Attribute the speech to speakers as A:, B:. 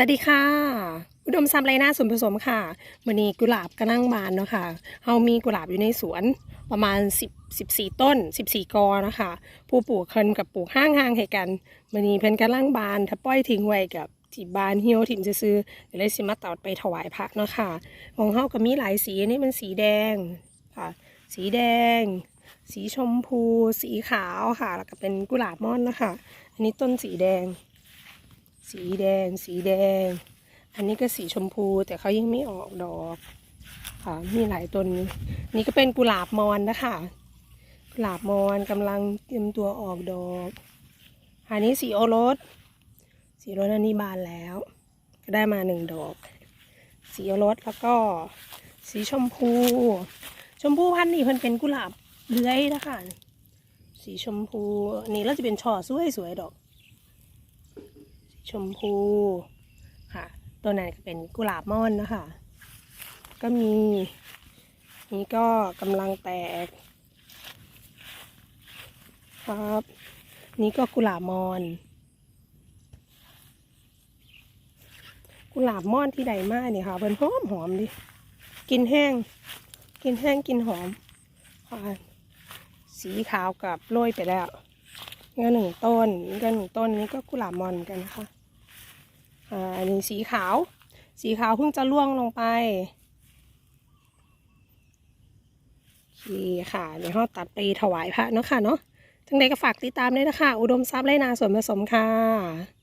A: สวัสดีค่ะ อุดมซัมไรหน้าส่วนผสมค่ะวันนี้กุหลาบกระนั่งบานเนาะค่ะเฮามีกุหลาบอยู่ในสวนประมาณ 10 14 ต้น 14 กอนะคะ ผู้ปลูกเคินกับปลูกห้างๆให้กันวันนี้เพิ่นกระนั่งบานถ้าปล่อยทิ้งไว้กับที่บานเหี่ยวถิ่มซื่อๆเลยสิมาตัดไปถวายพระเนาะค่ะ ของเฮาก็มีหลายสีนี่มันสีแดงค่ะ สีแดง สีชมพู สีขาวค่ะ แล้วก็เป็นกุหลาบม่อนนะคะ อันนี้ต้นสีแดง สีแดง สีแดง อันนี้ก็สีชมพูแต่เขายังไม่ออกดอก ค่ะ มีหลายต้นนี้นี่ก็เป็นกุหลาบมอนนะคะกุหลาบมอนกำลังเตรียมตัวออกดอก อันนี้สีโอรส สีโอรสอันนี้บานแล้ว ก็ได้มาหนึ่งดอก สีโอรสแล้วก็สีชมพู ชมพูพันธุ์นี่เพิ่นเป็นกุหลาบเลื้อยนะคะ สีชมพูนนี้เราจะเป็นช่อสวยๆดอก ชมพูค่ะ ตัวนั้นก็เป็นกุหลาบม่อนนะคะ ก็มี นี่ก็กำลังแตก ครับ นี่ก็กุหลาบมอน กุหลาบม่อนที่ใดมากเนี่ยค่ะเป็นหอมหอมดิ กินแห้ง กินแห้งกินหอมค่ะสีขาวกับโรยไปแล้วนี่ก็หนึ่งต้นนี่ก็หนึ่งต้นนี่ก็กุหลาบมอนเหมือนกันนะคะ อ่าอันนี้สีขาว สีขาวเพิ่งจะล่วงลงไปโอเคค่ะเดี๋ยวเราตัดไปถวายพระเนาะค่ะเนาะทั้งใดก็ฝากติดตามด้วยนะคะ อุดมทรัพย์ไรนาส่วนผสมค่ะ